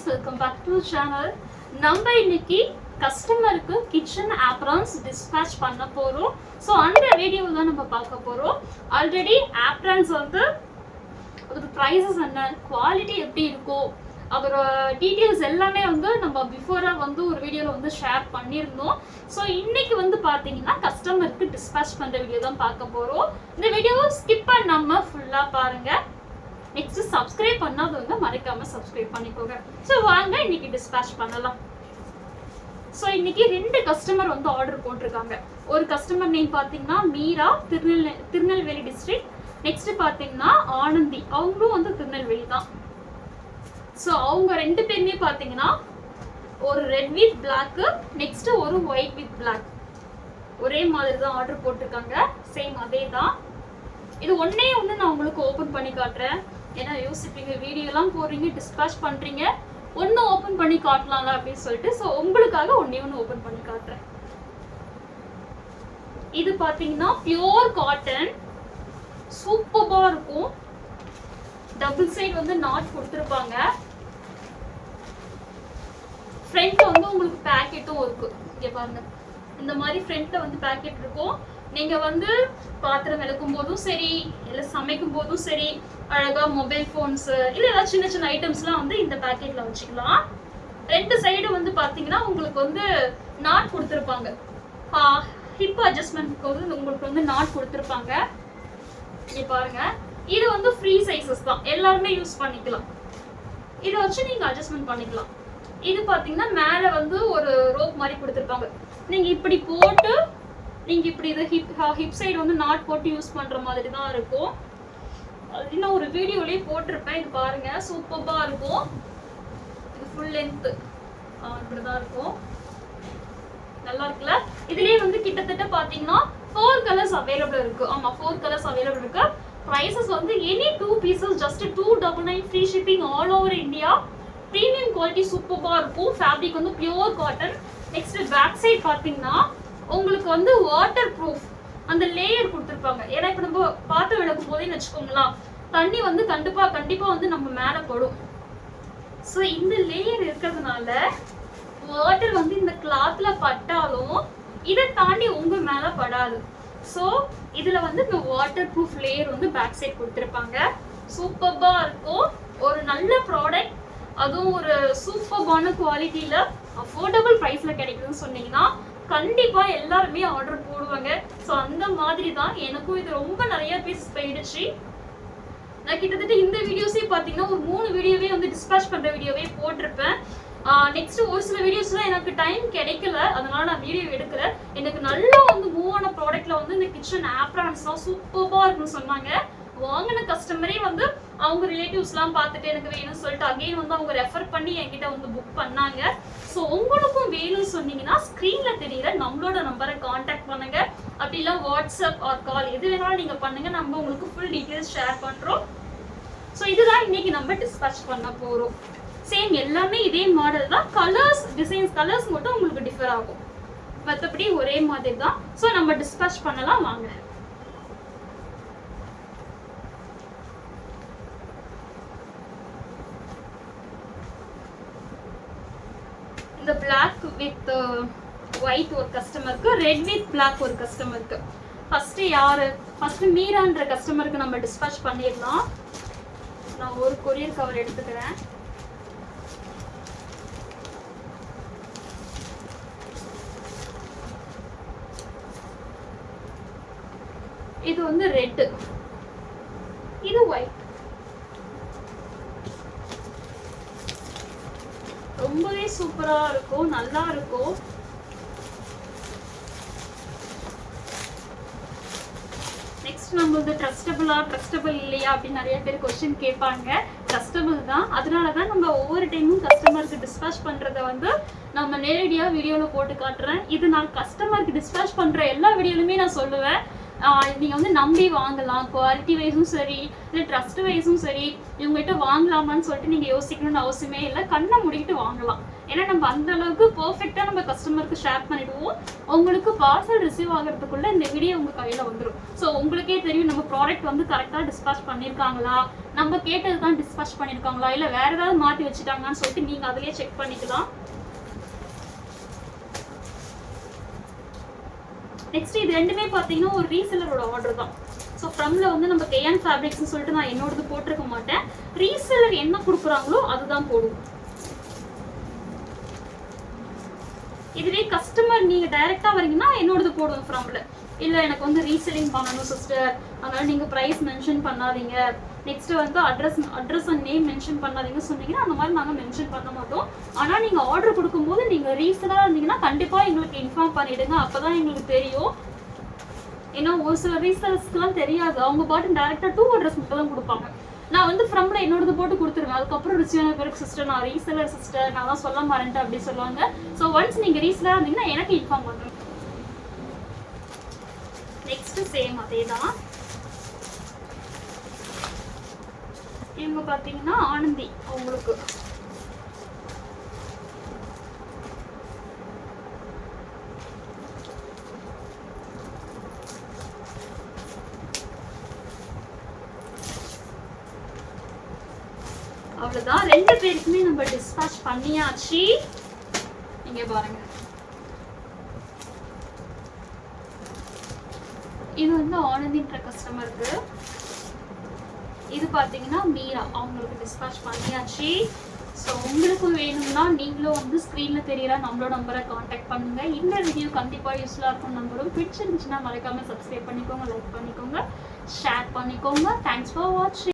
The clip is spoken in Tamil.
Friends welcome back to channel நம்ம இன்னைக்கு கஸ்டமருக்கு கிச்சன் ஆப்ரான்ஸ் டிஸ்பேச் பண்ண போகிறோம் ஸோ அந்த வீடியோவில் தான் நம்ம பார்க்க போகிறோம் ஆல்ரெடி ஆப்ரான்ஸ் வந்து அதோட ப்ரைஸஸ் என்ன குவாலிட்டி எப்படி இருக்கும் அதோட டீட்டெயில்ஸ் எல்லாமே வந்து நம்ம பிஃபோராக வந்து ஒரு வீடியோவில் வந்து ஷேர் பண்ணியிருந்தோம். ஸோ இன்னைக்கு வந்து பார்த்தீங்கன்னா கஸ்டமருக்கு டிஸ்பேச் பண்ணுற வீடியோ தான் பார்க்க போகிறோம் இந்த வீடியோவை ஸ்கிப் பண்ணாமல் ஃபுல்லாக பாருங்கள் நெக்ஸ்ட் சப்ஸ்கிரைப் பண்ணாதவங்க மறக்காம சப்ஸ்கிரைப் பண்ணிக்கோங்க. ஸோ வாங்க இன்னைக்கு டிஸ்பேச் பண்ணலாம். ஸோ இன்னைக்கு ரெண்டு கஸ்டமர் வந்து ஆர்டர் போட்டிருக்காங்க. ஒரு கஸ்டமர் நேம் பார்த்தீங்கன்னா மீரா திருநெல் திருநெல்வேலி டிஸ்ட்ரிக்ட் நெக்ஸ்ட் பார்த்தீங்கன்னா ஆனந்தி. அவங்களும் வந்து திருநெல்வேலி தான். ஸோ அவங்க ரெண்டு பேருமே பார்த்தீங்கன்னா ஒரு ரெட் வித் பிளாக்கு நெக்ஸ்ட் ஒரு ஒயிட் வித் பிளாக் ஒரே மாதிரி தான் ஆர்டர் போட்டிருக்காங்க. சேம் அதே தான் இது ஒன்னே ஒன்று நான் உங்களுக்கு ஓப்பன் பண்ணி காட்டுறேன். ஏன்னா யோசிப்பீங்க வீடியோலாம் போடுறீங்க டிஸ்பேச் பண்ணுறீங்க ஒன்று ஓப்பன் பண்ணி காட்டலாம்ல அப்படின்னு சொல்லிட்டு ஸோ உங்களுக்காக ஒன்றே ஒன்று ஓப்பன் பண்ணி காட்டுறேன். இது பார்த்தீங்கன்னா பியோர் காட்டன் சூப்பராக இருக்கும். டபுள் சைடு வந்து நாட் கொடுத்துருப்பாங்க. ஃப்ரண்ட் வந்து உங்களுக்கு பேக்கெட்டும் இருக்கு. இங்கே பாருங்க. இந்த மாதிரி ஃப்ரண்ட்ல வந்து பேக்கெட் இருக்கும். நீங்க வந்து பாத்திரம் விளக்கும் போதும் சரி இல்லை சமைக்கும் போதும் சரி அழகா மொபைல் போன்ஸ் இல்ல ஏதாவது சின்ன சின்ன ஐட்டம்ஸ்லாம் வந்து இந்த பேக்கெட்ல வச்சுக்கலாம். ரெண்டு சைடு வந்து பாத்தீங்கன்னா உங்களுக்கு வந்து நாட் கொடுத்துருப்பாங்க. ஹிப் அட்ஜஸ்ட்மெண்ட்க்கு வந்து உங்களுக்கு வந்து நாட் கொடுத்துருப்பாங்க. இங்க பாருங்க. இது வந்து ஃப்ரீ சைஸஸ் தான். எல்லாருமே யூஸ் பண்ணிக்கலாம். இதை வச்சு நீங்க அட்ஜஸ்ட்மெண்ட் பண்ணிக்கலாம். இது பாத்தீங்கன்னா மேல வந்து ஒரு ரோப் மாதிரி கொடுத்துருப்பாங்க. நீங்க இப்படி போட்டு நீங்க இப்படி இது ஹிப் ஹிப் சைடு வந்து நாட் போட்டு யூஸ் பண்ற மாதிரி தான் இருக்கும். அது நான் ஒரு வீடியோலயே போட்டிருப்பேன். இது பாருங்க. சூப்பரா இருக்கும். இது ஃபுல் லென்த் இப்படிதான் இருக்கும். நல்லா இருக்குல்ல? இதுலயே வந்து கிட்டத்தட்ட பாத்தீங்கன்னா ஃபோர் கலர்ஸ் அவைலபிள் இருக்கு. ஆமா ஃபோர் கலர்ஸ் அவைலபிள் இருக்கு. ப்ரைசஸ் வந்து any two pieces just two double nine free shipping all over India premium quality சூப்பராக இருக்கும். ஃபேப்ரிக் வந்து pure cotton next back side பார்த்தீங்கன்னா உங்களுக்கு வந்து வாட்டர் ப்ரூஃப் அந்த லேயர் கொடுத்துருப்பாங்க. ஏன்னா இப்போ நம்ம பாத்திரம் விளக்கும் போதே வச்சுக்கோங்களேன் தண்ணி வந்து கண்டிப்பா கண்டிப்பா வந்து நம்ம மேல படும். ஸோ இந்த லேயர் இருக்கிறதுனால வாட்டர் வந்து இந்த கிளாத்ல பட்டாலும் இதை தாண்டி உங்க மேல படாது. ஸோ இதுல வந்து இந்த வாட்டர் ப்ரூஃப் லேயர் வந்து பேக் சைட் கொடுத்துருப்பாங்க சூப்பர்பா இருக்கும். ஒரு நல்ல ப்ராடக்ட் அதுவும் ஒரு சூப்பர்பான குவாலிட்டியில அஃபோர்டபுள் ப்ரைஸ்ல கிடைக்குதுன்னு சொன்னீங்கன்னா கண்டிப்பா எல்லாருமே ஆர்டர் போடுவாங்க. ஸோ அந்த மாதிரி தான் எனக்கும் இது ரொம்ப நிறைய பீஸ் போயிடுச்சு. நான் கிட்டத்தட்ட இந்த வீடியோஸே பார்த்தீங்கன்னா ஒரு மூணு வீடியோவே வந்து டிஸ்பேச் பண்ணுற வீடியோவே போட்டிருப்பேன். நெக்ஸ்ட் ஒரு சில வீடியோஸ்லாம் எனக்கு டைம் கிடைக்கல. அதனால நான் வீடியோ எடுக்கல. எனக்கு நல்லா வந்து மூவான ப்ராடக்ட்ல வந்து இந்த கிச்சன் ஆப்ரான்ஸ்லாம் சூப்பராக இருக்குன்னு சொன்னாங்க. வாங்கின கஸ்டமரே வந்து அவங்க ரிலேட்டிவ்ஸ்லாம் பார்த்துட்டு எனக்கு வேணும்னு சொல்லிட்டு அகெயின் வந்து அவங்க ரெஃபர் பண்ணி என்கிட்ட வந்து புக் பண்ணாங்க. ஸோ உங்களுக்கும் வேணும்னு சொன்னீங்கன்னா ஸ்க்ரீனில் தெரியல நம்மளோட நம்பரை காண்டாக்ட் பண்ணுங்க. அப்படி வாட்ஸ்அப் ஆர் கால் எது வேணாலும் நீங்கள் பண்ணுங்க. நம்ம உங்களுக்கு ஃபுல் டீட்டெயில்ஸ் ஷேர் பண்ணுறோம் ஸோ இதுதான் இன்னைக்கு நம்ம டிஸ்பேச் பண்ண போகிறோம் சேம் எல்லாமே இதே மாடல் தான். கலர்ஸ் டிசைன்ஸ் கலர்ஸ் மட்டும் உங்களுக்கு டிஃபர் ஆகும். மற்றபடி ஒரே மாதிரி தான். ஸோ நம்ம டிஸ்பேச் பண்ணலாம். வாங்க. இந்த பிளாக் வித் ஒயிட் ஒரு கஸ்டமருக்கு ரெட் வித் பிளாக் ஒரு கஸ்டமருக்கு ஃபஸ்ட்டு யார்? ஃபஸ்ட்டு மீரான்ற கஸ்டமருக்கு நம்ம டிஸ்பேச் பண்ணிடலாம். நான் ஒரு கொரியர் கவர் எடுத்துக்கிறேன். இது வந்து ரெட்டு இது ஒயிட் ரொம்பவே சூப்பரா இருக்கும் நல்லா இருக்கும். நெக்ஸ்ட் நம்ம வந்து ட்ரஸ்டபுளா ட்ரஸ்டபுள் இல்லையா அப்படின்னு நிறைய பேர் கொஸ்டின் கேட்பாங்க. ட்ரஸ்டபுள் தான். அதனால தான் நம்ம ஒவ்வொரு டைமும் கஸ்டமருக்கு டிஸ்பேச் பண்றத வந்து நம்ம நேரடியாக வீடியோவில் போட்டு காட்டுறேன். இது நான் கஸ்டமருக்கு டிஸ்பேச் பண்ற எல்லா வீடியோலுமே நான் சொல்லுவேன். நீங்கள் வந்து நம்பி வாங்கலாம். குவாலிட்டி வைஸும் சரி இல்லை ட்ரஸ்ட் வைஸும் சரி இவங்ககிட்ட வாங்கலாமான்னு சொல்லிட்டு நீங்கள் யோசிக்கணும்னு அவசியமே இல்லை. கண்ணை மூடிக்கிட்டு வாங்கலாம். ஏன்னா நம்ம அந்த அளவுக்கு பர்ஃபெக்டாக நம்ம கஸ்டமருக்கு ஷேர் பண்ணிடுவோம். உங்களுக்கு பார்சல் ரிசீவ் ஆகிறதுக்குள்ள இந்த வீடியோ உங்கள் கையில் வந்துடும் ஸோ உங்களுக்கே தெரியும் நம்ம ப்ராடக்ட் வந்து கரெக்டாக டிஸ்பேச் பண்ணியிருக்காங்களா நம்ம கேட்டது தான் டிஸ்பேச் பண்ணியிருக்காங்களா இல்லை வேற ஏதாவது மாற்றி வச்சுட்டாங்கன்னு சொல்லிட்டு நீங்கள் அதிலேயே செக் பண்ணிக்கலாம். நெக்ஸ்ட் இது ரெண்டுமே பார்த்தீங்கன்னா ஒரு ரீசெல்லரோட ஆர்டர் தான். ஸோ ஃப்ரம்ல வந்து நம்ம கேஎன் ஃபேப்ரிக்ஸ்னு சொல்லிட்டு நான் என்னோடது போட்டிருக்க மாட்டேன். ரீசெல்லர் என்ன கொடுக்குறாங்களோ அதுதான் போடுவோம் இதுவே கஸ்டமர் நீங்க டைரக்டா வரீங்கன்னா என்னோடது போடுவோம் ஃப்ரம்ல இல்ல எனக்கு வந்து ரீசெல்லிங் பண்ணணும் சிஸ்டர் அதனால நீங்க பிரைஸ் மென்ஷன் பண்ணாதீங்க. நெக்ஸ்ட் வந்து address address and name mention பண்ணாதீங்க சொன்னீங்கன்னா அந்த மாதிரி நாங்கள் மென்ஷன் பண்ண மாட்டோம். ஆனால் நீங்கள் ஆர்டர் கொடுக்கும்போது நீங்கள் ரீசனாக இருந்தீங்கன்னா கண்டிப்பாக எங்களுக்கு இன்ஃபார்ம் பண்ணிடுங்க. அப்பதான் எங்களுக்கு தெரியும். ஏன்னா ஒரு சில ரீசனர்ஸ்க்குலாம் தெரியாது. அவங்க பாட்டு டேரெக்டாக டூ அட்ரஸ் மட்டும் தான் கொடுப்பாங்க. நான் வந்து ஃப்ரம்ல என்னோடது போட்டு கொடுத்துருவேன். அதுக்கப்புறம் ருச்சியான பேருக்கு சிஸ்டர் நான் ரீசெலர் சிஸ்டர் நான் தான் சொல்ல மாறேன்ட்டு அப்படி சொல்லுவாங்க. ஸோ ஒன்ஸ் நீங்கள் ரீசெலராக இருந்தீங்கன்னா எனக்கு இன்ஃபார்ம் பண்ணுறேன் நெக்ஸ்ட் சேம் அதே தான் இவங்க பார்த்தீங்கன்னா ஆனந்தி அவங்களுக்கு. அவ்வளவுதான். ரெண்டு பேருக்குமே நம்ம டிஸ்பேச் பண்ணியாச்சு. இங்க பாருங்க. இது வந்து ஆனந்தின்ற கஸ்டமருக்கு இது பார்த்தீங்கன்னா மீரா. அவங்களுக்கு டிஸ்பேச் பண்ணியாச்சு. ஸோ உங்களுக்கு வேணும்னா நீங்களும் வந்து ஸ்க்ரீனில் தெரியிற நம்மளோட நம்பரை காண்டாக்ட் பண்ணுங்கள் இந்த வீடியோ கண்டிப்பாக யூஸ்ஃபுல்லாக இருக்கும் நம்பரும் பிடிச்சிருந்துச்சுன்னா மறக்காமல் சப்ஸ்கிரைப் பண்ணிக்கோங்க லைக் பண்ணிக்கோங்க ஷேர் பண்ணிக்கோங்க. தேங்க்ஸ் ஃபார் வாட்சிங்